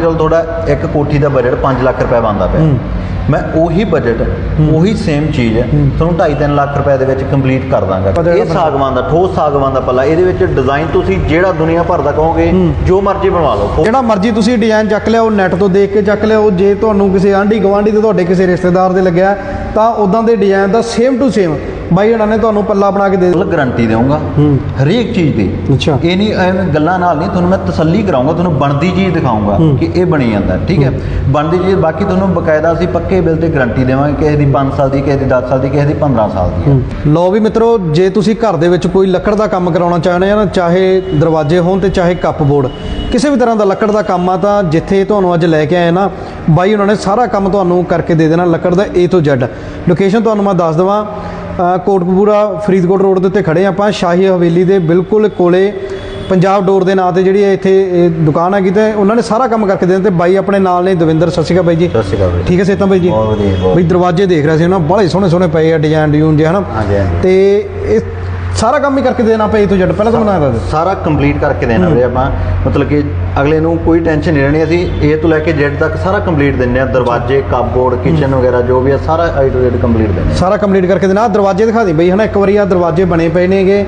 ਚਲੋ ਤੁਹਾਡਾ ਇੱਕ ਕੋਠੀ ਦਾ ਬਜਟ 5 ਲੱਖ ਰੁਪਏ ਬਣਦਾ ਪਿਆ। ਮੈਂ ਉਹੀ ਬਜਟ ਉਹੀ ਸੇਮ ਚੀਜ਼ ਤੁਹਾਨੂੰ 2.5 ਲੱਖ ਰੁਪਏ ਦੇ ਵਿੱਚ ਕੰਪਲੀਟ ਕਰ ਦਾਂਗਾ। ਇਹ ਸਾਗਵਾਨ ਦਾ ਠੋਸ ਸਾਗਵਾਨ ਦਾ ਪੱਲਾ। ਇਹਦੇ ਵਿੱਚ ਡਿਜ਼ਾਈਨ ਤੁਸੀਂ ਜਿਹੜਾ ਦੁਨੀਆ ਭਰ ਦਾ ਕਹੋਗੇ ਜੋ ਮਰਜ਼ੀ ਬਣਵਾ ਲਓ। ਜਿਹੜਾ ਮਰਜ਼ੀ ਤੁਸੀਂ ਡਿਜ਼ਾਈਨ ਚੱਕ ਲਿਆ ਉਹ ਨੈਟ ਤੋਂ ਦੇਖ ਕੇ ਚੱਕ ਲਿਆ ਉਹ ਜੇ ਤੁਹਾਨੂੰ ਕਿਸੇ ਆਂਢੀ ਗਵਾਂਢੀ ਤੇ ਤੁਹਾਡੇ ਕਿਸੇ ਰਿਸ਼ਤੇਦਾਰ ਦੇ ਲੱਗਿਆ ਤਾਂ ਉਦਾਂ ਦੇ ਡਿਜ਼ਾਈਨ ਦਾ ਸੇਮ ਟੂ ਸੇਮ ਬਾਈ ਉਹਨਾਂ ਨੇ ਤੁਹਾਨੂੰ ਪੱਲਾ ਬਣਾ ਕੇ ਦੇ ਫੁੱਲ ਗਾਰੰਟੀ ਦੇਵਾਂਗਾ। ਹਰੇਕ ਚੀਜ਼ ਦੀ। ਅੱਛਾ। ਇਹ ਨਹੀਂ ਐਵੇਂ ਗੱਲਾਂ ਨਾਲ ਨਹੀਂ ਤੁਹਾਨੂੰ ਮੈਂ ਤਸੱਲੀ ਕਰਾਉਂਗਾ ਤੁਹਾਨੂੰ ਬਣਦੀ ਚੀਜ਼ ਦਿਖਾਉਂਗਾ ਕਿ ਇਹ ਬਣੀ ਜਾਂਦਾ ਠੀਕ ਹੈ? ਬਣਦੀ ਚੀਜ਼ ਬਾਕੀ ਤੁਹਾਨੂੰ ਬਕਾਇਦਾ ਅਸੀਂ ਪੱਕੇ ਬਿੱਲ ਤੇ ਗਾਰੰਟੀ ਦੇਵਾਂਗੇ ਕਿਸੇ ਦੀ 5 ਸਾਲ ਦੀ ਕਿਸੇ ਦੀ 10 ਸਾਲ ਦੀ ਕਿਸੇ ਦੀ 15 ਸਾਲ ਦੀ। ਹੈ। ਲਓ ਵੀ ਮਿੱਤਰੋ ਜੇ ਤੁਸੀਂ ਘਰ ਦੇ ਵਿੱਚ ਕੋਈ ਲੱਕੜ ਦਾ ਕੰਮ ਕਰਾਉਣਾ ਚਾਹੁੰਦੇ ਆ ਨਾ ਚਾਹੇ ਦਰਵਾਜ਼ੇ ਹੋਣ ਤੇ ਚਾਹੇ ਕੱਪਬੋਰਡ ਕਿਸੇ ਵੀ ਤਰ੍ਹਾਂ ਦਾ ਲੱਕੜ ਦਾ ਕੰਮ ਆ ਤਾਂ ਜਿੱਥੇ ਤੁਹਾਨੂੰ ਅੱਜ ਲੈ ਕੇ ਆਏ ਨਾ ਬਾਈ ਉਹਨਾਂ ਨੇ ਸਾਰਾ ਕੰਮ ਤੁਹਾਨੂੰ ਕਰਕੇ ਦੇ ਦੇਣਾ ਲੱਕੜ ਦਾ A ਤੋਂ Z ਲੋਕੇਸ਼ਨ ਤੁਹਾਨੂੰ ਮੈਂ ਦੱਸ ਦਵਾਂ ਅ, ਕੋਟਕਪੂਰਾ ਫਰੀਦਕੋਟ ਰੋਡ ਦੇ ਉੱਤੇ ਖੜੇ ਹਾਂ ਆਪਾਂ। ਸ਼ਾਹੀ ਹਵੇਲੀ ਦੇ ਬਿਲਕੁਲ ਕੋਲੇ ਪੰਜਾਬ ਡੋਰ ਦੇ ਨਾਂ ਤੇ ਜਿਹੜੀ ਇਹ ਇੱਥੇ ਦੁਕਾਨ ਹੈਗੀ ਤੇ ਉਹਨਾਂ ਨੇ ਸਾਰਾ ਕੰਮ ਕਰਕੇ ਦੇ ਦੇਣਾ ਤੇ ਬਾਈ ਆਪਣੇ ਨਾਲ ਨੇ ਦਵਿੰਦਰ ਸਤਿ ਸ਼੍ਰੀ ਅਕਾਲ ਬਾਈ ਜੀ। ਸਤਿ ਸ਼੍ਰੀ ਅਕਾਲ। ਠੀਕ ਹੈ ਸੇਤਾਂ ਬਾਈ ਜੀ? ਬਹੁਤ ਵਧੀਆ, ਬਈ ਦਰਵਾਜ਼ੇ ਦੇਖ ਰਹੇ ਸੀ ਨਾ ਬੜੇ ਸੋਹਣੇ ਸੋਹਣੇ ਪਏ ਆ ਡਿਜ਼ਾਈਨ ਡਿਊਨ ਜੇ ਹਨਾ। ਤੇ ਇਹ ਸਾਰਾ ਕੰਮ ਹੀ ਕਰਕੇ ਦੇਣਾ ਪਏ ਤੋਂ ਜੱਟ ਪਹਿਲਾਂ ਤਾਂ ਬਣਾਇਆ ਦੱਸ ਸਾਰਾ ਕੰਪਲੀਟ ਕਰਕੇ ਦੇਣਾ ਵੀਰੇ ਆਪਾਂ। ਮਤਲਬ ਕਿ ਅਗਲੇ ਨੂੰ ਕੋਈ ਟੈਨਸ਼ਨ ਨਹੀਂ ਰਹਿਣੀ ਅਸੀਂ A ਤੋਂ ਲੈ ਕੇ Z ਤੱਕ ਸਾਰਾ ਕੰਪਲੀਟ ਦਿੰਨੇ ਆ ਦਰਵਾਜ਼ੇ ਕੱਪਬੋਰਡ ਕਿਚਨ ਵਗੈਰਾ ਜੋ ਵੀ ਆ ਸਾਰਾ to Z ਕੰਪਲੀਟ ਦਿੰਨੇ ਸਾਰਾ ਕੰਪਲੀਟ ਕਰਕੇ ਦੇਣਾ। ਦਰਵਾਜ਼ੇ ਦਿਖਾ ਦੇ ਬਈ ਹਨਾ ਇੱਕ ਵਾਰੀ ਆ ਦਰਵਾਜ਼ੇ ਬਣੇ ਪਏ ਨੇਗੇ।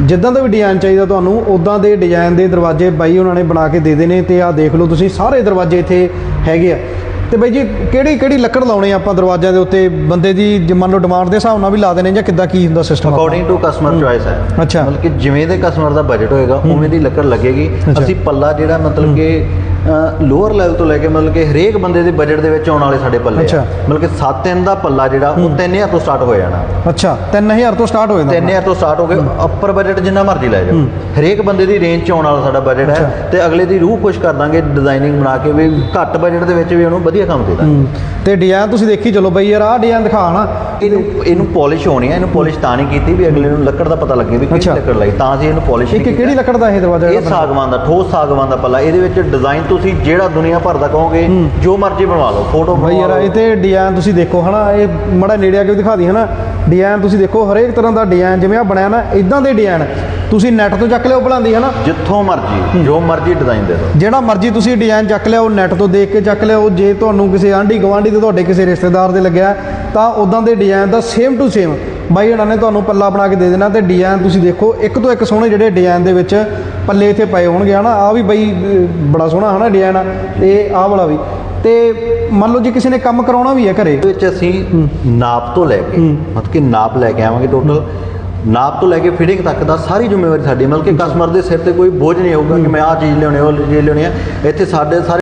ਜਿੱਦਾਂ ਦਾ ਵੀ ਡਿਜ਼ਾਈਨ ਚਾਹੀਦਾ ਤੁਹਾਨੂੰ ਉਦਾਂ ਦੇ ਡਿਜ਼ਾਈਨ ਦੇ ਦਰਵਾਜ਼ੇ ਬਾਈ ਉਹਨਾਂ ਨੇ ਬਣਾ ਕੇ ਦੇ ਦੇਣੇ ਤੇ ਆਹ ਦੇਖ ਲਓ ਤੁਸੀਂ ਸਾਰੇ ਦਰਵਾਜ਼ੇ ਇੱਥੇ ਹੈਗੇ ਆ। ਤੇ ਬਾਈ ਜੀ ਕਿਹੜੀ ਕਿਹੜੀ ਲੱਕੜ ਲਾਉਣੇ ਆ ਆਪਾਂ ਦਰਵਾਜ਼ਿਆਂ ਦੇ ਉੱਤੇ? ਬੰਦੇ ਦੀ ਜੇ ਮੰਨ ਲਓ ਡਿਮਾਂਡ ਦੇ ਹਿਸਾਬ ਨਾਲ ਵੀ ਲਾ ਦੇਣੇ ਜਾਂ ਕਿੱਦਾਂ ਕੀ ਹੁੰਦਾ system according to customer choice ਹੈ। ਅੱਛਾ। ਮਤਲਬ ਕਿ ਜਿਵੇਂ ਦੇ ਕਸਟਮਰ ਦਾ ਬਜਟ ਹੋਏਗਾ ਉਵੇਂ ਦੀ ਲੱਕੜ ਲੱਗੇਗੀ। ਅਸੀਂ ਪੱਲਾ ਜਿਹੜਾ ਮਤਲਬ ਕਿ ਲੋਅਰ ਲੈਵਲ ਤੋਂ ਲੈ ਕੇ ਮਤਲਬ ਕਿ ਹਰੇਕ ਬੰਦੇ ਦੇ ਬਜਟ ਦੇ ਵਿੱਚ ਆਉਣ ਵਾਲੇ ਸਾਡੇ ਪੱਲੇ। ਆ ਮਤਲਬ ਕਿ 7 ਇੰਚ ਦਾ ਪੱਲਾ ਜਿਹੜਾ ਉਹ 3000 ਤੋਂ ਸਟਾਰਟ ਹੋ ਜਾਣਾ ਅੱਛਾ 3000 ਤੋਂ ਸਟਾਰਟ ਹੋ ਜਾਂਦਾ 3000 ਤੋਂ ਸਟਾਰਟ ਹੋ ਕੇ ਅੱਪਰ ਬਜਟ ਜਿੰਨਾ ਮਰਜ਼ੀ ਲੈ ਜਾਓ ਹਰੇਕ ਬੰਦੇ ਦੀ ਰੇਂਜ ਚ ਆਉਣ ਵਾਲਾ ਸਾਡਾ ਬਜਟ। ਹੈ ਤੇ ਅਗਲੇ ਦੀ ਰੂਹ ਖੁਸ਼ ਕਰ ਦਾਂਗੇ ਡਿਜ਼ਾਈਨਿੰਗ ਬਣਾ ਕੇ ਵੀ ਘੱਟ ਬਜਟ ਦੇ ਵਿੱਚ ਵੀ ਉਹਨੂੰ ਵਧੀਆ ਕੰਮ ਦੇ ਦਾਂਗੇ। ਤੇ ਡਿਜ਼ਾਈਨ ਤੁਸੀਂ ਦੇਖੀ ਚਲੋ ਬਈ ਯਾਰ ਆਹ ਡਿਜ਼ਾਈਨ ਦਿਖਾ ਨਾ ਇਹਨੂੰ ਇਹਨੂੰ ਪਾਲਿਸ਼ ਹੋਣੀ ਹੈ ਇਹਨੂੰ ਪਾਲਿਸ਼ ਤਾਂ ਨਹੀਂ ਕੀਤੀ ਵੀ ਅਗਲੇ ਨੂੰ ਲੱਕੜ ਦਾ ਪਤਾ ਲੱਗੇ ਵੀ ਕਿਹੜੀ। ਲੱਕੜ ਲਾਈ ਤਾਂ ਅਸੀਂ ਇਹਨੂੰ ਪਾਲਿਸ਼ ਕਿਹੜੀ ਲੱਕੜ ਦਾ ਇਹ ਦਰਵਾਜ਼ਾ ਇਹ? ਸਾਗਵਾਨ ਦਾ ਠੋਸ ਸਾਗਵਾਨ ਦਾ ਪੱਲਾ ਇਹਦੇ ਵਿੱਚ ਡਿਜ਼ਾਈਨ ਤੁਸੀਂ ਜਿਹੜਾ ਦੁਨੀਆ ਭਰ ਦਾ ਕਹੋਗੇ ਜੋ ਮਰਜ਼ੀ ਬਣਵਾ ਲਓ ਫੋਟੋ ਬਈ ਯਾਰ ਇਹ ਤੇ ਡਿਜ਼ਾਈਨ ਤੁਸੀਂ ਦੇਖੋ ਹਨਾ ਇਹ ਮੜਾ ਨੇੜੇ ਆ ਕੇ ਵੀ ਦਿਖਾ ਦੀ ਹਨਾ? ਡਿਜ਼ਾਈਨ ਤੁਸੀਂ ਦੇਖੋ ਹਰੇਕ ਤਰ੍ਹਾਂ ਦਾ ਡਿਜ਼ਾਈਨ ਜਿਵੇਂ ਆ ਬਣਿਆ ਨਾ ਇਦਾਂ ਦੇ ਡਿਜ਼ਾਈਨ ਤੁਸੀਂ ਨੈਟ ਤੋਂ ਚੱਕ ਲਿਓ ਬਣਾਉਂਦੀ ਹਨਾ? ਜਿੱਥੋਂ ਮਰਜ਼ੀ ਜੋ ਮਰਜ਼ੀ ਡਿਜ਼ਾਈਨ ਦੇ ਦਿਓ। ਜਿਹੜਾ ਮਰਜ਼ੀ ਤੁਸੀਂ ਡਿਜ਼ਾਈਨ ਚੱਕ ਲਿਆ ਉਹ ਨੈਟ ਤੋਂ ਦੇਖ ਕੇ ਚੱਕ ਉਹ ਜੇ ਤੁਹਾਨੂੰ ਕਿਸੇ ਆਂਢੀ ਗਵਾਂਢੀ ਤੇ ਤੁਹਾਡੇ ਕਿਸੇ ਰਿਸ਼ਤੇਦਾਰ ਦੇ ਲੱਗਿਆ ਤਾਂ ਉਦਾਂ ਦੇ ਡਿਜ਼ਾਈਨ ਦਾ ਸੇਮ ਟੂ ਸੇਮ ਬਾਈ ਉਹਨਾਂ ਨੇ ਤੁਹਾਨੂੰ ਪੱਲਾ ਬਣਾ ਕੇ ਦੇ ਦੇਣਾ ਤੇ ਡਿਜ਼ਾਈਨ ਤੁਸੀਂ ਦੇਖੋ ਇੱਕ ਤੋਂ ਇੱਕ ਸੋਹਣੇ ਜਿਹੜੇ ਡਿਜ਼ਾਈਨ ਦੇ ਵਿੱਚ ਪੱਲੇ ਇੱਥੇ ਪਏ ਹੋਣਗੇ ਹਨਾ? ਆ ਵੀ ਬਾਈ ਬੜਾ ਸੋਹਣਾ ਹਨਾ ਡਿਜ਼ਾਈਨ ਆ। ਤੇ ਆਹ ਵਾਲਾ ਵੀ। ਤੇ ਮੰਨ ਲਓ ਜੇ ਕਿਸੇ ਨੇ ਕੰਮ ਕਰਾਉਣਾ ਵੀ ਹੈ ਘਰੇ। ਵਿੱਚ ਅਸੀਂ ਨਾਪ ਤੋਂ ਲੈ ਕੇ ਮਤਲਬ ਕਿ ਨਾਪ ਲੈ ਕੇ ਆਵਾਂਗੇ ਟੋਟਲ ਨਾਪ ਤੋਂ ਲੈ ਕੇ ਫਿਟਿੰਗ ਤੱਕ ਦਾ ਸਾਰੀ ਜ਼ਿੰਮੇਵਾਰੀ ਸਾਡੀ ਮਤਲਬ ਕਿ ਕਸਟਮਰ ਦੇ ਸਿਰ ਤੇ ਕੋਈ ਬੋਝ ਨਹੀਂ ਹੋਊਗਾ ਕਿ ਮੈਂ ਆਹ ਚੀਜ਼ ਲਿਆਉਣੀ ਉਹ ਚੀਜ਼ ਲਿਆਉਣੀ ਹੈ। ਇੱਥੇ ਸਾਡੇ ਸਾਰੇ